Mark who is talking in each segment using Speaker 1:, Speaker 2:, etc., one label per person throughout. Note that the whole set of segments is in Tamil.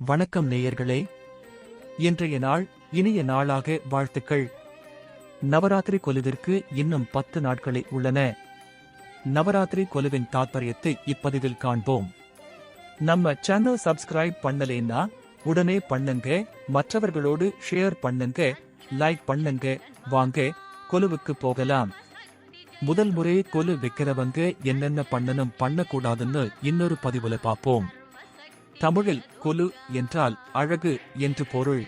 Speaker 1: வணக்கம் நேயர்களே. இன்றைய நாள் இனிய நாளாக வாழ்த்துக்கள். நவராத்திரி கொலுவிற்கு இன்னும் பத்து நாட்களே உள்ளன. நவராத்திரி கொலுவின் தாத்பரியத்தை இப்பதிவில் காண்போம். நம்ம சேனல் சப்ஸ்கிரைப் பண்ணலேன்னா உடனே பண்ணுங்க மற்றவர்களோடு ஷேர் பண்ணுங்க லைக் பண்ணுங்க வாங்க கொலுவுக்கு போகலாம். முதல் முறை கொலு வைக்கிறவங்க என்னென்ன பண்ணணும் பண்ணக்கூடாதுன்னு இன்னொரு பதிவுல பார்ப்போம். தமிழில் கொலு என்றால் அழகு என்று பொருள்.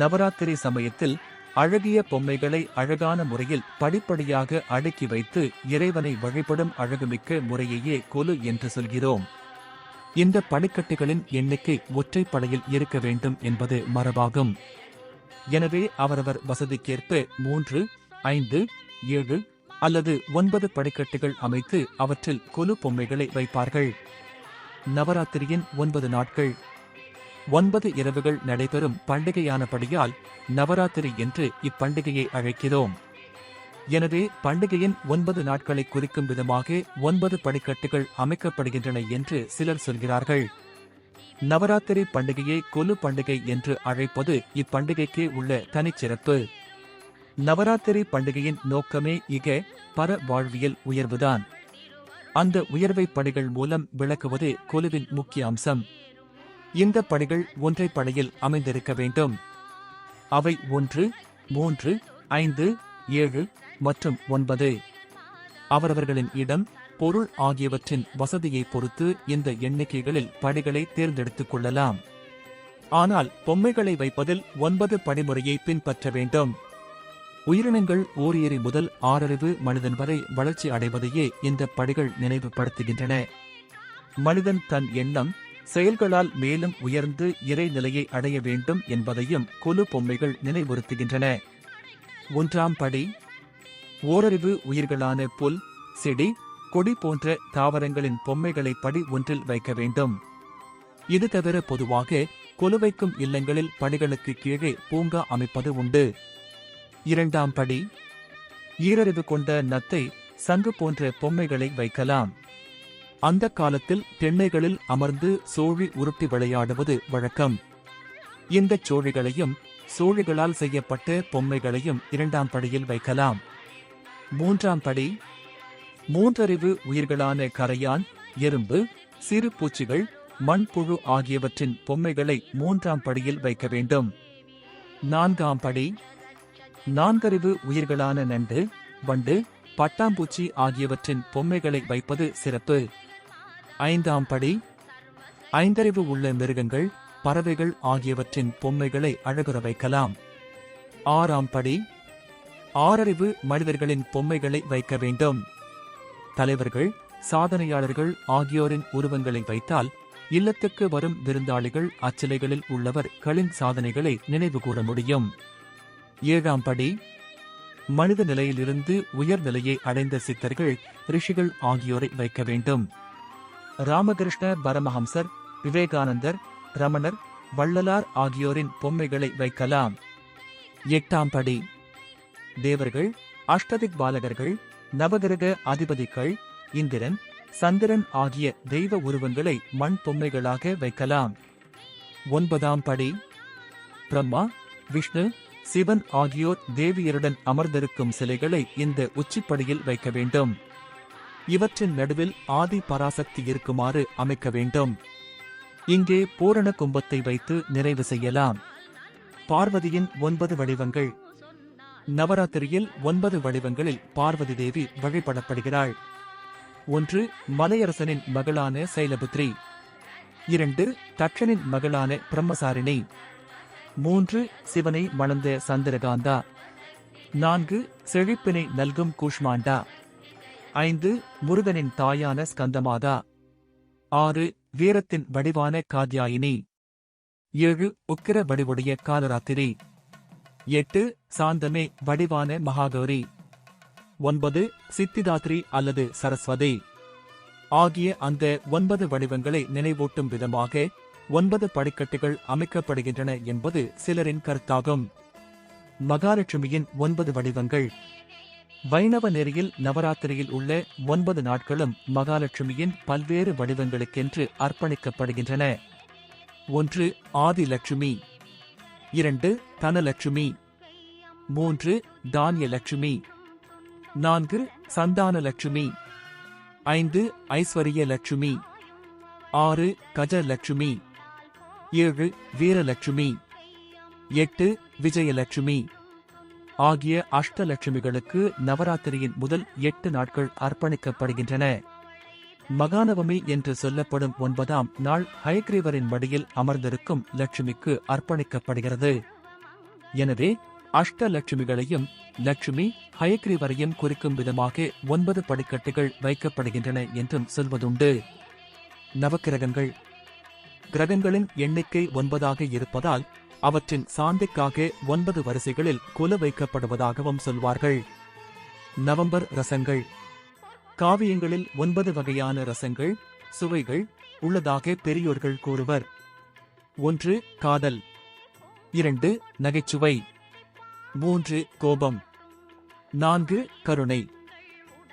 Speaker 1: நவராத்திரி சமயத்தில் அழகிய பொம்மைகளை அழகான முறையில் படிப்படியாக அடுக்கி வைத்து இறைவனை வழிபடும் அழகுமிக்க முறையையே கொலு என்று சொல்கிறோம். இந்த படிக்கட்டுகளின் எண்ணிக்கை ஒற்றைப்படையில் இருக்க வேண்டும் என்பது மரபாகும். எனவே அவரவர் வசதிக்கேற்ப மூன்று ஐந்து ஏழு அல்லது ஒன்பது படிக்கட்டுகள் அமைத்து அவற்றில் கொலு பொம்மைகளை வைப்பார்கள். நவராத்திரியின் ஒன்பது நாட்கள். ஒன்பது இரவுகள் நடைபெறும் பண்டிகையானபடியால் நவராத்திரி என்று இப்பண்டிகையை அழைக்கிறோம். எனவே பண்டிகையின் ஒன்பது நாட்களை குறிக்கும் விதமாக ஒன்பது படிக்கட்டுகள் அமைக்கப்படுகின்றன என்று சிலர் சொல்கிறார்கள். நவராத்திரி பண்டிகையை கொலு பண்டிகை என்று அழைப்பது இப்பண்டிகைக்கு உள்ள தனிச்சிறப்பு. நவராத்திரி பண்டிகையின் நோக்கமே இக பர வாழ்வியல் உயர்வுதான். அந்த உயர்வை பணிகள் மூலம் விளக்குவது குழுவின் முக்கிய அம்சம். இந்த பணிகள் ஒன்றை படையில் அமைந்திருக்க வேண்டும். அவை ஒன்று மூன்று ஐந்து ஏழு மற்றும் ஒன்பது. அவரவர்களின் இடம் பொருள் ஆகியவற்றின் வசதியை பொறுத்து இந்த எண்ணிக்கைகளில் படிகளை தேர்ந்தெடுத்துக் கொள்ளலாம். ஆனால் பொம்மைகளை வைப்பதில் ஒன்பது படிமுறையை பின்பற்ற வேண்டும். உயிரினங்கள் ஓரியறி முதல் ஆறறிவு மனிதன் வரை வளர்ச்சி அடைவதையே இந்த படிகள் நினைவுபடுத்துகின்றன. மனிதன் தன் எண்ணம் செயல்களால் மேலும் உயர்ந்து இறைநிலையை அடைய வேண்டும் என்பதையும் கொலு பொம்மைகள் நினைவுறுத்துகின்றன. ஒன்றாம் படி ஓரறிவு உயிர்களான புல் செடி கொடி போன்ற தாவரங்களின் பொம்மைகளை படி ஒன்றில் வைக்க வேண்டும். இது தவிர பொதுவாக கொலுவைக்கும் இல்லங்களில் படிகளுக்கு கீழே பூங்கா அமைப்பது உண்டு. இரண்டாம் படி. ஈரறிவு கொண்ட நத்தை சங்கு போன்ற பொம்மைகளை வைக்கலாம். அந்த காலத்தில் தென்னைகளில் அமர்ந்து சோழி உருட்டி விளையாடுவது வழக்கம். இந்த சோழிகளையும் சோழிகளால் செய்யப்பட்ட பொம்மைகளையும் இரண்டாம் படியில் வைக்கலாம். மூன்றாம் படி. மூன்றறிவு உயிர்களான கரையான் எறும்பு சிறு பூச்சிகள் மண்புழு ஆகியவற்றின் பொம்மைகளை மூன்றாம் படியில் வைக்க வேண்டும். நான்காம் படி. நான்கறிவு உயிர்களான நண்டு வண்டு பட்டாம்பூச்சி ஆகியவற்றின் பொம்மைகளை வைப்பது சிறப்பு. ஐந்தாம் படி ஐந்தறிவு உள்ள மிருகங்கள் பறவைகள் ஆகியவற்றின் பொம்மைகளை அழகுற வைக்கலாம். ஆறாம் படி ஆறறிவு மனிதர்களின் பொம்மைகளை வைக்க வேண்டும். தலைவர்கள் சாதனையாளர்கள் ஆகியோரின் உருவங்களை வைத்தால் இல்லத்துக்கு வரும் விருந்தாளிகள் அச்சிலைகளில் உள்ளவர் களின் சாதனைகளை நினைவுகூர முடியும். ஏழாம் படி மனித நிலையிலிருந்து உயர்நிலையை அடைந்த சித்தர்கள் ரிஷிகள் ஆகியோரை வைக்க வேண்டும். ராமகிருஷ்ண பரமஹம்சர் விவேகானந்தர் ரமணர் வள்ளலார் ஆகியோரின் பொம்மைகளை வைக்கலாம். எட்டாம் படி தேவர்கள் அஷ்டதிக் பாலகர்கள் நவகிரக அதிபதிகள் இந்திரன் சந்திரன் ஆகிய தெய்வ உருவங்களை மண் பொம்மைகளாக வைக்கலாம். ஒன்பதாம் படி பிரம்மா விஷ்ணு சிவன் ஆகியோர் தேவியருடன் அமர்ந்திருக்கும் சிலைகளை இந்த உச்சிப்படியில் வைக்க வேண்டும். இவற்றின் நடுவில் ஆதி பராசக்தி இருக்குமாறு அமைக்க வேண்டும். இங்கே பூரண கும்பத்தை வைத்து நிறைவு செய்யலாம். பார்வதியின் ஒன்பது வடிவங்கள். நவராத்திரியில் ஒன்பது வடிவங்களில் பார்வதி தேவி வழிபடப்படுகிறாள். ஒன்று மலையரசனின் மகளான சைலபுத்ரி. இரண்டு தட்சனின் மகளான பிரம்மசாரிணி. மூன்று சிவனை மணந்த சந்திரகாந்தா. நான்கு செழிப்பினை நல்கும் கூஷ்மாண்டா. ஐந்து முருகனின் தாயான ஸ்கந்தமாதா. ஆறு வீரத்தின் வடிவான காத்யாயினி ஏழு உக்கிர வடிவுடைய காலராத்திரி. எட்டு சாந்தமே வடிவான மகாகௌரி. ஒன்பது சித்திதாத்ரி அல்லது சரஸ்வதி. ஆகிய அந்த ஒன்பது வடிவங்களை நினைவூட்டும் விதமாக ஒன்பது படிக்கட்டுகள் அமைக்கப்படுகின்றன என்பது சிலரின் கருத்தாகும். மகாலட்சுமியின் ஒன்பது வடிவங்கள். வைணவ நெறியில் நவராத்திரியில் உள்ள ஒன்பது நாட்களும் மகாலட்சுமியின் பல்வேறு வடிவங்களுக்கென்று அர்ப்பணிக்கப்படுகின்றன. ஒன்று ஆதிலட்சுமி. இரண்டு தனலட்சுமி. மூன்று தானியலட்சுமி. நான்கு சந்தானலட்சுமி. ஐந்து ஐஸ்வர்யலட்சுமி. ஆறு கஜலட்சுமி. ஏழு வீரலட்சுமி. எட்டு விஜயலட்சுமி. ஆகிய அஷ்டலட்சுமிகளுக்கு நவராத்திரியின் முதல் எட்டு நாட்கள் அர்ப்பணிக்கப்படுகின்றன. மகாநவமி என்று சொல்லப்படும் ஒன்பதாம் நாள் ஹயக்ரீவரின் மடியில் அமர்ந்திருக்கும் லட்சுமிக்கு அர்ப்பணிக்கப்படுகிறது. எனவே அஷ்டலட்சுமிகளையும் லட்சுமி ஹயக்ரீவரையும் குறிக்கும் விதமாக ஒன்பது படிக்கட்டுகள் வைக்கப்படுகின்றன என்றும் சொல்வதுண்டு. நவக்கிரகங்கள் கிரகங்களின் எண்ணிக்கை ஒன்பதாக இருப்பதால் அவற்றின் சாந்திக்காக ஒன்பது வரிசைகளில் குல வைக்கப்படுவதாகவும் சொல்வார்கள். நவம்பர் ரசங்கள். காவியங்களில் ஒன்பது வகையான ரசங்கள் சுவைகள் உள்ளதாக பெரியோர்கள் கூறுவர். ஒன்று காதல். இரண்டு நகைச்சுவை. மூன்று கோபம். நான்கு கருணை.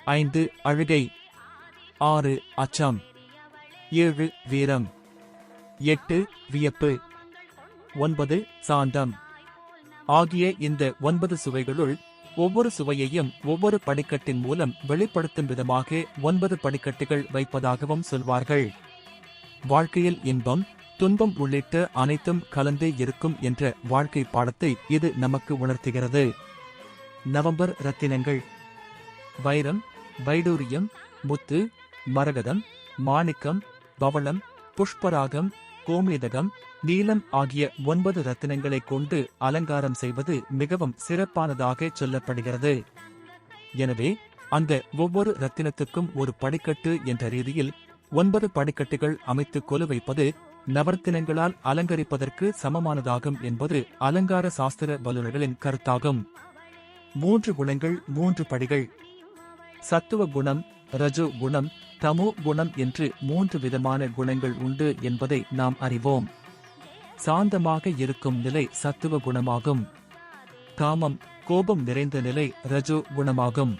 Speaker 1: ஐந்து அழுகை. ஆறு அச்சம். ஏழு வீரம். எட்டு வியப்பு. ஒன்பது சாந்தம். ஆகிய இந்த ஒன்பது சுவைகளுள் ஒவ்வொரு சுவையையும் ஒவ்வொரு படிக்கட்டின் மூலம் வெளிப்படுத்தும் விதமாக ஒன்பது படிக்கட்டுகள் வைப்பதாகவும் சொல்வார்கள். வாழ்க்கையில் இன்பம் துன்பம் உள்ளிட்ட அனைத்தும் கலந்தே இருக்கும் என்ற வாழ்க்கை பாடத்தை இது நமக்கு உணர்த்துகிறது. நவம்பர் ரத்தினங்கள். வைரம் வைடூரியம் முத்து மரகதம் மாணிக்கம் பவளம் புஷ்பராகம் கோமேதகம் நீலம் ஆகிய ஒன்பது ரத்தினங்களை கொண்டு அலங்காரம் செய்வது மிகவும் சிறப்பானதாக சொல்லப்படுகிறது. எனவே அந்த ஒவ்வொரு ரத்தினத்துக்கும் ஒரு படிக்கட்டு என்ற ரீதியில் ஒன்பது படிக்கட்டுகள் அமைத்து கொலு வைப்பது நவர்த்தினங்களால் அலங்கரிப்பதற்கு சமமானதாகும் என்பது அலங்கார சாஸ்திர வல்லுநர்களின் கருத்தாகும். மூன்று குணங்கள் மூன்று படிகள். சத்துவ குணம் ரஜோ குணம் தமோ குணம் என்று மூன்று விதமான குணங்கள் உண்டு என்பதை நாம் அறிவோம். சாந்தமாக இருக்கும் நிலை சத்துவ குணமாகும். காமம் கோபம் நிறைந்த நிலை ரஜோ குணமாகும்.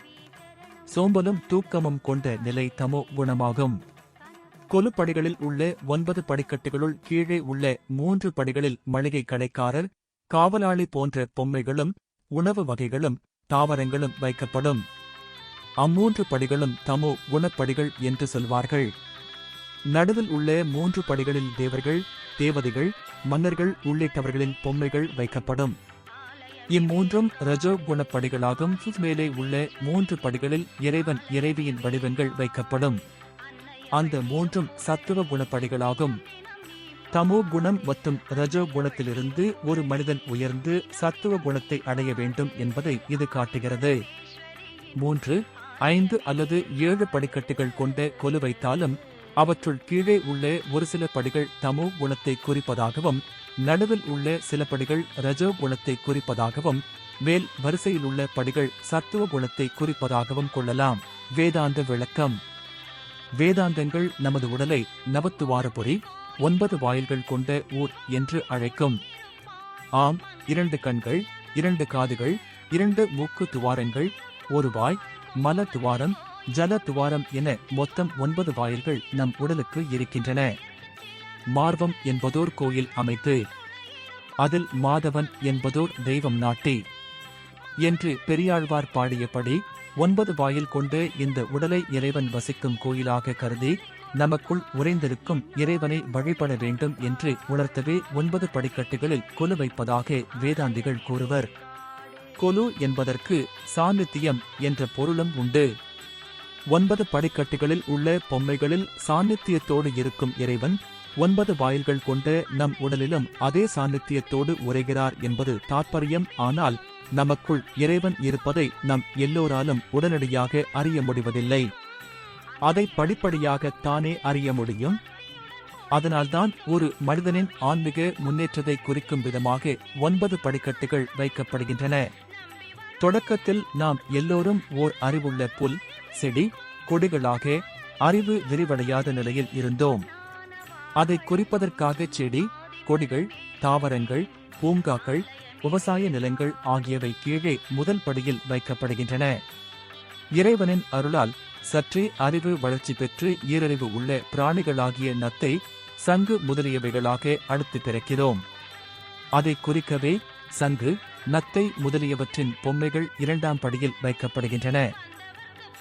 Speaker 1: சோம்பலும் தூக்கமும் கொண்ட நிலை தமோ குணமாகும். கொலுப்படிகளில் உள்ள ஒன்பது படிக்கட்டுகளுள் கீழே உள்ள மூன்று படிகளில் மளிகை கடைக்காரர் காவலாளி போன்ற பொம்மைகளும் உணவு வகைகளும் தாவரங்களும் வைக்கப்படும். அம்மூன்று படிகளும் தமோ குணப்படிகள் என்று சொல்வார்கள். நடுவில் உள்ள மூன்று படிகளில் தேவர்கள் தேவதைகள் மன்னர்கள் உள்ளிட்டவர்களின் பொம்மைகள் வைக்கப்படும். இம்மூன்றும் ரஜோ குணப்படிகளாகும். மேலே உள்ள மூன்று படிகளில் இறைவன் இறைவியின் வடிவங்கள் வைக்கப்படும். அந்த மூன்றும் சத்துவ குணப்படிகளாகும். தமோ குணம் மற்றும் ரஜோ குணத்திலிருந்து ஒரு மனிதன் உயர்ந்து சத்துவ குணத்தை அடைய வேண்டும் என்பதை இது காட்டுகிறது. மூன்று ஐந்து அல்லது ஏழு படிக்கட்டுகள் கொண்ட கொலு வைத்தாலும் அவற்றுள் கீழே உள்ள ஒரு சில படிகள் தமோ குணத்தை குறிப்பதாகவும் நடுவில் உள்ள சில படிகள் ரஜோ குணத்தை குறிப்பதாகவும் மேல் வரிசையில் உள்ள படிகள் சத்துவ குணத்தை குறிப்பதாகவும் கொள்ளலாம். வேதாந்த விளக்கம். வேதாந்தங்கள் நமது உடலை நவத்துவாரபுரி ஒன்பது வாயில்கள் கொண்ட ஊர் என்று அழைக்கும். ஆம் இரண்டு கண்கள் இரண்டு காதுகள் இரண்டு மூக்கு துவாரங்கள் ஒரு வாய் மல துவாரம் ஜல துவாரம் என மொத்தம் ஒன்பது வாயில்கள் நம் உடலுக்கு இருக்கின்றன. மார்வம் என்பதோர் கோயில் அமைத்து அதில் மாதவன் என்பதோர் தெய்வம் நாட்டி என்று பெரியாழ்வார் பாடியபடி ஒன்பது வாயில் கொண்டு இந்த உடலை இறைவன் வசிக்கும் கோயிலாக கருதி நமக்குள் உறைந்திருக்கும் இறைவனை வழிபட வேண்டும் என்று உணர்த்தவே ஒன்பது படிக்கட்டுகளில் கொலு வைப்பதாக வேதாந்திகள் கூறுவர். கொலு என்பதற்கு சாநித்தியம் என்ற பொருளும் உண்டு. ஒன்பது படிக்கட்டுகளில் உள்ள பொம்மைகளில் சாநித்தியத்தோடு இருக்கும் இறைவன் ஒன்பது வாயில்கள் கொண்ட நம் உடலிலும் அதே சாநித்தியத்தோடு உரைகிறார் என்பது தாற்பயம். ஆனால் நமக்குள் இறைவன் இருப்பதை நம் எல்லோராலும் உடனடியாக அறிய முடிவதில்லை. அதை படிப்படியாகத்தானே அறிய முடியும். அதனால்தான் ஒரு மனிதனின் ஆன்மீக முன்னேற்றத்தை குறிக்கும் விதமாக ஒன்பது படிக்கட்டுகள் வைக்கப்படுகின்றன. தொடக்கத்தில் நாம் எல்லோரும் ஓர் அறிவுள்ள புல் செடி கொடிகளாக அறிவு விரிவடையாத நிலையில் இருந்தோம். அதை குறிப்பதற்காக செடி கொடிகள் தாவரங்கள் பூங்காக்கள் விவசாய நிலங்கள் ஆகியவை கீழே முதல் படியில் வைக்கப்படுகின்றன. இறைவனின் அருளால் சற்றே அறிவு வளர்ச்சி பெற்று ஈரறிவு உள்ள பிராணிகளாகிய நத்தை சங்கு முதலியவைகளாக அடுத்து பிறக்கிறோம். அதை குறிக்கவே சங்கு நத்தை முதலியவற்றின் பொம்மைகள் இரண்டாம் படியில் வைக்கப்படுகின்றன.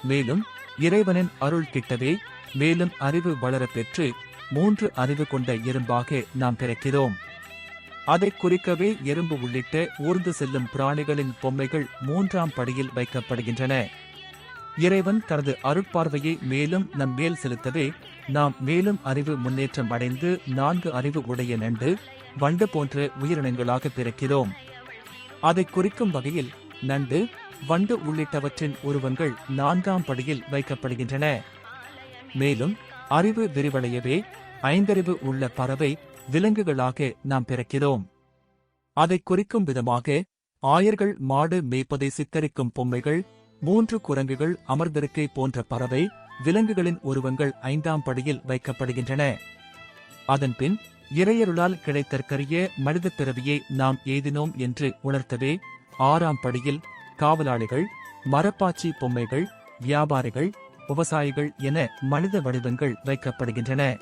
Speaker 1: மேலும் இறைவனின் அருள் கிட்டவே மேலும் அறிவு வளரப் பெற்று மூன்று அறிவு கொண்ட எறும்பாக நாம் பிறக்கிறோம். அதை குறிக்கவே எறும்பு உள்ளிட்ட ஊர்ந்து செல்லும் பிராணிகளின் பொம்மைகள் மூன்றாம் படியில் வைக்கப்படுகின்றன. இறைவன் தனது அருட்பார்வையை மேலும் நம் மேல் செலுத்தவே நாம் மேலும் அறிவு முன்னேற்றம் அடைந்து நான்கு அறிவு உடைய நண்டு வண்டு போன்ற உயிரினங்களாக பிறக்கிறோம். அதை குறிக்கும் வகையில் நண்டு வண்டு உள்ளிட்டவற்றின் உருவங்கள் நான்காம் படியில் வைக்கப்படுகின்றன. மேலும் அறிவு விரிவடையவே ஐந்தறிவு உள்ள பறவை விலங்குகளாக நாம் பிறக்கிறோம். அதை குறிக்கும் விதமாக ஆயர்கள் மாடு மேய்ப்பதை சித்தரிக்கும் பொம்மைகள் மூன்று குரங்குகள் அமர்ந்திருக்கை போன்ற பறவை விலங்குகளின் உருவங்கள் ஐந்தாம் படியில் வைக்கப்படுகின்றன. அதன்பின் இறையருளால் கிடைத்தற்கரிய மனித பிறவியை நாம் எய்தினோம் என்று உணர்த்தவே ஆறாம் படியில் காவலாளிகள் மரப்பாச்சி பொம்மைகள் வியாபாரிகள் விவசாயிகள் என மனித வடிவங்கள் வைக்கப்படுகின்றன.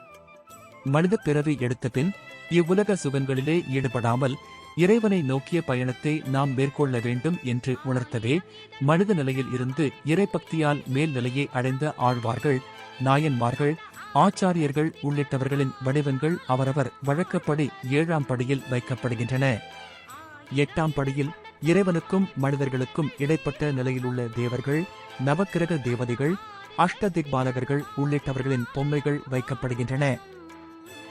Speaker 1: மனித பிறவி எடுத்த பின் இவ்வுலக சுகங்களிலே ஈடுபடாமல் இறைவனை நோக்கிய பயணத்தை நாம் மேற்கொள்ள வேண்டும் என்று உணர்த்தவே மனித நிலையில் இருந்து இறைபக்தியால் மேல் நிலையை அடைந்த ஆழ்வார்கள் நாயன்மார்கள் ஆச்சாரியர்கள் உள்ளிட்டவர்களின் வடிவங்கள் அவரவர் வழக்கப்படி ஏழாம் படியில் வைக்கப்படுகின்றன. எட்டாம் படியில் இறைவனுக்கும் மனிதர்களுக்கும் இடைப்பட்ட நிலையிலுள்ள தேவர்கள் நவக்கிரக தேவதைகள் அஷ்டதிக்பாலகர்கள் உள்ளிட்டவர்களின் பொம்மைகள் வைக்கப்படுகின்றன.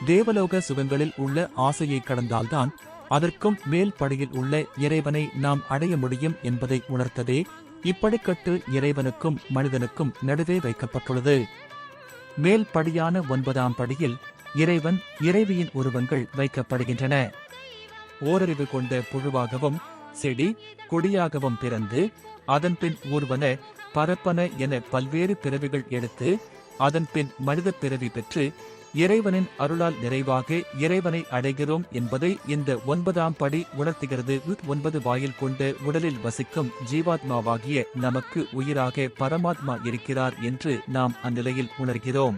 Speaker 1: தேவலோக சுகங்களில் உள்ள ஆசையை கடந்தால்தான் அதற்கும் மேல் படியில் உள்ள இறைவனை நாம் அடைய முடியும் என்பதை உணர்த்ததே. இப்படிக்கட்டு இறைவனுக்கும் மனிதனுக்கும் நடுவே வைக்கப்பட்டுள்ளது. மேல் படியான ஒன்பதாம் படியில் இறைவன் இறைவியின் உருவங்கள் வைக்கப்படுகின்றன. ஓரறிவு கொண்ட புழுவாகவும் செடி கொடியாகவும் பிறந்து அதன்பின் ஊர்வன பரப்பன என பல்வேறு பிறவிகள் எடுத்து அதன்பின் மனித பிறவி பெற்று இறைவனின் அருளால் நிறைவாக இறைவனை அடைகிறோம் என்பதை இந்த ஒன்பதாம் படி உணர்த்துகிறது. ஒன்பது வாயில் கொண்ட உடலில் வசிக்கும் ஜீவாத்மாவாகிய நமக்கு உயிராக பரமாத்மா இருக்கிறார் என்று நாம் அந்நிலையில் உணர்கிறோம்.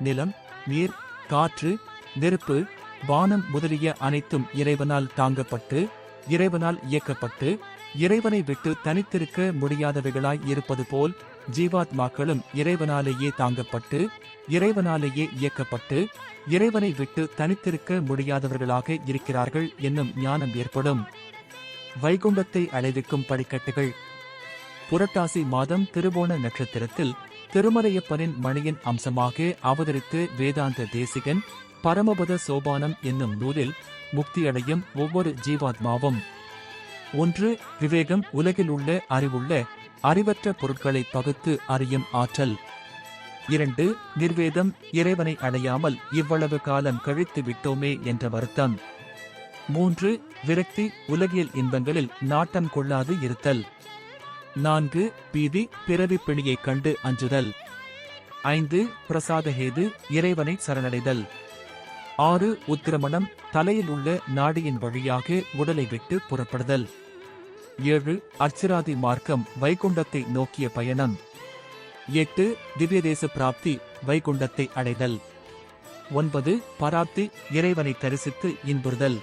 Speaker 1: நிலம் நீர் காற்று நெருப்பு வானம் முதலிய அனைத்தும் இறைவனால் தாங்கப்பட்டு இறைவனால் இயக்கப்பட்டு இறைவனை விட்டு தனித்திருக்க முடியாதவைகளாய் இருப்பது போல் ஜீவாத்மாக்களும் இறைவனாலேயே தாங்கப்பட்டு இறைவனாலேயே இயக்கப்பட்டு இறைவனை விட்டு தனித்திருக்க முடியாதவர்களாக இருக்கிறார்கள் என்னும் ஞானம் ஏற்படும். வைகுண்டத்தை அழைவிக்கும் படிக்கட்டுகள். புரட்டாசி மாதம் திருவோண நட்சத்திரத்தில் திருமலையப்பனின் மணியின் அம்சமாக அவதரித்து வேதாந்த தேசிகன் பரமபத சோபானம் என்னும் நூலில் முக்தியடையும் ஒவ்வொரு ஜீவாத்மாவும். ஒன்று விவேகம் உலகில் உள்ள அறிவுள்ள அறிவற்ற பொருட்களை பகுத்து அறியும் ஆற்றல். இரண்டு நிர்வேதம் இறைவனை அடையாமல் இவ்வளவு காலம் கழித்து விட்டோமே என்ற வருத்தம். மூன்று விரக்தி உலகியல் இன்பங்களில் நாட்டம் கொள்ளாது இருத்தல். நான்கு பீதி பிறவி பிணியைக் கண்டு அஞ்சுதல். ஐந்து பிரசாதஹேது இறைவனை சரணடைதல். ஆறு உத்திரமணம் தலையில் உள்ள நாடியின் வழியாக உடலை விட்டு புறப்படுதல். ஏழு அர்ச்சிராதி மார்க்கம் வைகுண்டத்தை நோக்கிய பயணம். எட்டு திவ்யதேச பிராப்தி வைகுண்டத்தை அடைதல். ஒன்பது பராப்தி இறைவனை தரிசித்து இன்புறுதல்.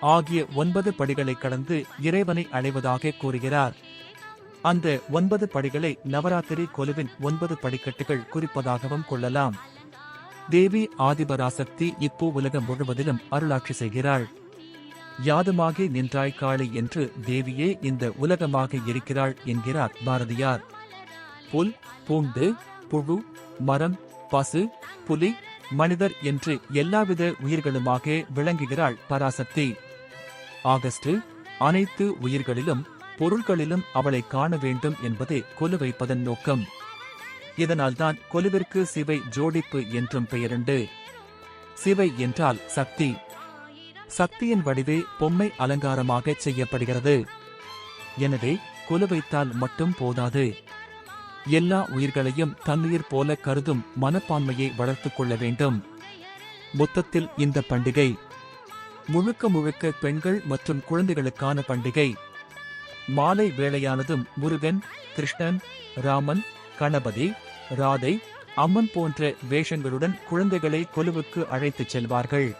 Speaker 1: ஆகிய ஒன்பது படிகளை கடந்து இறைவனை அடைவதாக கூறுகிறார். அந்த ஒன்பது படிகளை நவராத்திரி கொலுவின் ஒன்பது படிக்கட்டுகள் குறிப்பதாகவும் கொள்ளலாம். தேவி ஆதிபராசக்தி இப்போ உலகம் முழுவதிலும் அருளாட்சி செய்கிறாள். யாதுமாகி நின்றாய் காளி என்று தேவியே இந்த உலகமாக இருக்கிறாள் என்கிறார் பாரதியார். புல் பூண்டு புழு மரம் பசு புலி மனிதர் என்று எல்லாவித உயிர்களுமாக விளங்குகிறாள் பராசக்தி. ஆகஸ்ட் அனைத்து உயிர்களிலும் பொருள்களிலும் அவளை காண வேண்டும் என்பதே கொலு வைப்பதன் நோக்கம். இதனால்தான் கொலுவிற்கு சிவை ஜோடிப்பு என்றும் பெயருண்டு. சிவை என்றால் சக்தி. சக்தியின் வடிவே பொம்மை அலங்காரமாக செய்யப்படுகிறது. எனவே கொலு வைத்தால் மட்டும் போதாது. எல்லா உயிர்களையும் தண்ணீர் போல கருதும் மனப்பான்மையை வளர்த்துக் கொள்ள வேண்டும். மொத்தத்தில் இந்த பண்டிகை முழுக்க முழுக்க பெண்கள் மற்றும் குழந்தைகளுக்கான பண்டிகை. மாலை வேளையானதும் முருகன் கிருஷ்ணன் ராமன் கணபதி ராதை அம்மன் போன்ற வேஷங்களுடன் குழந்தைகளை கொலுவுக்கு அழைத்துச் செல்வார்கள்.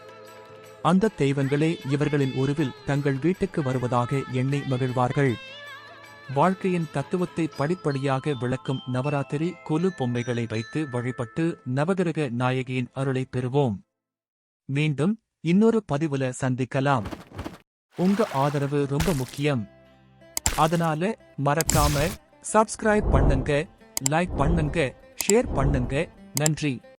Speaker 1: அந்த தெய்வங்களே இவர்களின் உருவில் தங்கள் வீட்டுக்கு வருவதாக எண்ணி மகிழ்வார்கள். வாழ்க்கையின் தத்துவத்தை படிப்படியாக விளக்கும் நவராத்திரி கொலு பொம்மைகளை வைத்து வழிபட்டு நவகிரக நாயகியின் அருளை பெறுவோம். மீண்டும் இன்னொரு பதிவுல சந்திக்கலாம். உங்க ஆதரவு ரொம்ப முக்கியம். அதனால மறக்காம சப்ஸ்கிரைப் பண்ணுங்க லைக் பண்ணுங்க ஷேர் பண்ணுங்க. நன்றி.